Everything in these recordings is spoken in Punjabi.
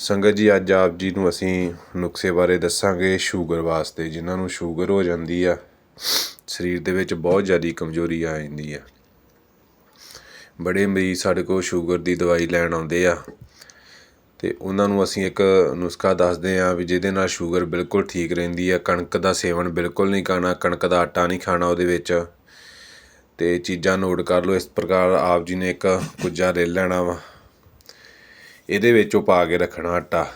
ਸੰਗਤ ਜੀ, ਅੱਜ ਆਪ ਜੀ ਨੂੰ ਅਸੀਂ ਨੁਕਸੇ ਬਾਰੇ ਦੱਸਾਂਗੇ ਸ਼ੂਗਰ ਵਾਸਤੇ, ਜਿਨ੍ਹਾਂ ਨੂੰ ਸ਼ੂਗਰ ਹੋ ਜਾਂਦੀ ਆ, ਸਰੀਰ ਦੇ ਵਿੱਚ ਬਹੁਤ ਜ਼ਿਆਦਾ ਕਮਜ਼ੋਰੀ ਆ ਜਾਂਦੀ ਆ। ਬੜੇ ਮਰੀਜ਼ ਸਾਡੇ ਕੋਲ ਸ਼ੂਗਰ ਦੀ ਦਵਾਈ ਲੈਣ ਆਉਂਦੇ ਆ, ਤੇ ਉਹਨਾਂ ਨੂੰ ਅਸੀਂ ਇੱਕ ਨੁਸਖਾ ਦੱਸਦੇ ਆ ਵੀ ਜਿਹਦੇ ਨਾਲ ਸ਼ੂਗਰ ਬਿਲਕੁਲ ਠੀਕ ਰਹਿੰਦੀ ਆ, ਕਣਕ ਦਾ ਸੇਵਨ ਬਿਲਕੁਲ ਨਹੀਂ ਕਰਨਾ ਕਣਕ ਦਾ ਆਟਾ ਨਹੀਂ ਖਾਣਾ ਉਹਦੇ ਵਿੱਚ। ਤੇ ਚੀਜ਼ਾਂ ਨੋਟ ਕਰ ਲਓ, ਇਸ ਪ੍ਰਕਾਰ ਆਪ ਜੀ ਨੇ ਇੱਕ ਕੁੱਜਾ ਲੈ ਲੈਣਾ ਵਾ। ਇਹਦੇ ਵਿੱਚ ਉਹ ਪਾ ਕੇ ਰੱਖਣਾ ਆਟਾ।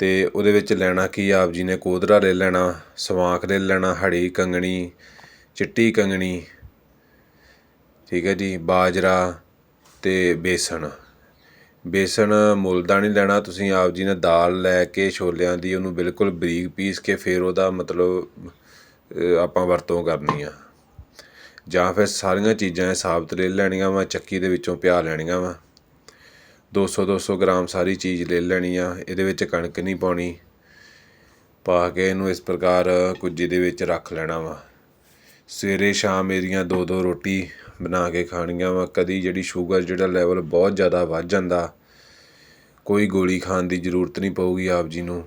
ਤੇ ਉਹਦੇ ਵਿੱਚ ਲੈਣਾ ਕੀ ਆਪ ਜੀ ਨੇ ਕੋਦਰਾ ਲੈ ਲੈਣਾ, ਸਵਾਂਖ ਲੈ ਲੈਣਾ ਹੜੀ ਕੰਗਣੀ, ਚਿੱਟੀ ਕੰਗਣੀ, ਠੀਕ ਹੈ ਜੀ, ਬਾਜਰਾ ਤੇ ਬੇਸਣ। ਬੇਸਣ ਮੁੱਲ ਦਾ ਨਹੀਂ ਲੈਣਾ, ਤੁਸੀਂ ਆਪ ਜੀ ਨੇ ਦਾਲ ਲੈ ਕੇ ਛੋਲਿਆਂ ਦੀ ਉਹਨੂੰ ਬਿਲਕੁਲ ਬਰੀਕ ਪੀਸ ਕੇ ਫਿਰ ਉਹਦਾ ਮਤਲਬ ਆਪਾਂ ਵਰਤੋਂ ਕਰਨੀ ਆ। ਜਾਂ ਫਿਰ ਸਾਰੀਆਂ ਚੀਜ਼ਾਂ ਇਹ ਸਾਬਤ ਲੈ ਲੈਣੀਆਂ ਵਾ, ਚੱਕੀ ਦੇ ਵਿੱਚੋਂ ਪਿਆ ਲੈਣੀਆਂ ਵਾ। ਦੋ ਸੌ ਦੋ ਸੌ ਗ੍ਰਾਮ ਸਾਰੀ ਚੀਜ਼ ਲੈ ਲੈਣੀ ਆ, ਇਹਦੇ ਵਿੱਚ ਕਣਕ ਨਹੀਂ ਪਾਉਣੀ। ਪਾ ਕੇ ਇਹਨੂੰ ਇਸ ਪ੍ਰਕਾਰ ਕੁੱਜੀ ਦੇ ਵਿੱਚ ਰੱਖ ਲੈਣਾ ਵਾ। ਸਵੇਰੇ ਸ਼ਾਮ ਇਹਦੀਆਂ ਦੋ ਦੋ ਰੋਟੀ ਬਣਾ ਕੇ ਖਾਣੀਆਂ ਵਾ। ਕਦੀ ਜਿਹੜੀ ਸ਼ੂਗਰ ਜਿਹੜਾ ਲੈਵਲ ਬਹੁਤ ਜ਼ਿਆਦਾ ਵੱਧ ਜਾਂਦਾ, ਕੋਈ ਗੋਲੀ ਖਾਣ ਦੀ ਜ਼ਰੂਰਤ ਨਹੀਂ ਪਊਗੀ ਆਪ ਜੀ ਨੂੰ।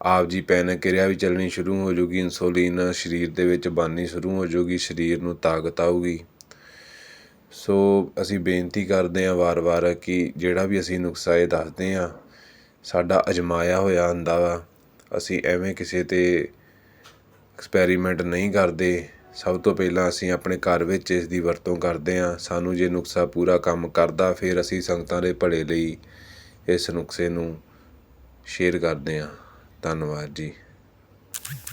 ਆਪ ਜੀ ਪੈਨਕ ਕਿਰਿਆ ਵੀ ਚੱਲਣੀ ਸ਼ੁਰੂ ਹੋ ਜੂਗੀ, ਇਨਸੂਲਿਨ ਸਰੀਰ ਦੇ ਵਿੱਚ ਬਣਨੀ ਸ਼ੁਰੂ ਹੋ ਜੂਗੀ, ਸਰੀਰ ਨੂੰ ਤਾਕਤ ਆਊਗੀ। ਸੋ ਅਸੀਂ ਬੇਨਤੀ ਕਰਦੇ ਹਾਂ ਵਾਰ-ਵਾਰ ਕਿ ਜਿਹੜਾ ਵੀ ਅਸੀਂ ਨੁਕਸਾ ਇਹ ਦੱਸਦੇ ਹਾਂ, ਸਾਡਾ ਅਜਮਾਇਆ ਹੋਇਆ ਹੁੰਦਾ ਵਾ। ਅਸੀਂ ਐਵੇਂ ਕਿਸੇ ਤੇ ਐਕਸਪੈਰੀਮੈਂਟ ਨਹੀਂ ਕਰਦੇ। ਸਭ ਤੋਂ ਪਹਿਲਾਂ ਅਸੀਂ ਆਪਣੇ ਘਰ ਵਿੱਚ ਇਸ ਦੀ ਵਰਤੋਂ ਕਰਦੇ ਹਾਂ। ਸਾਨੂੰ ਜੇ ਨੁਸਖਾ ਪੂਰਾ ਕੰਮ ਕਰਦਾ, ਫਿਰ ਅਸੀਂ ਸੰਗਤਾਂ ਦੇ ਭਲੇ ਲਈ ਇਸ ਨੁਸਖੇ ਨੂੰ ਸ਼ੇਅਰ ਕਰਦੇ ਹਾਂ। ਧੰਨਵਾਦ ਜੀ।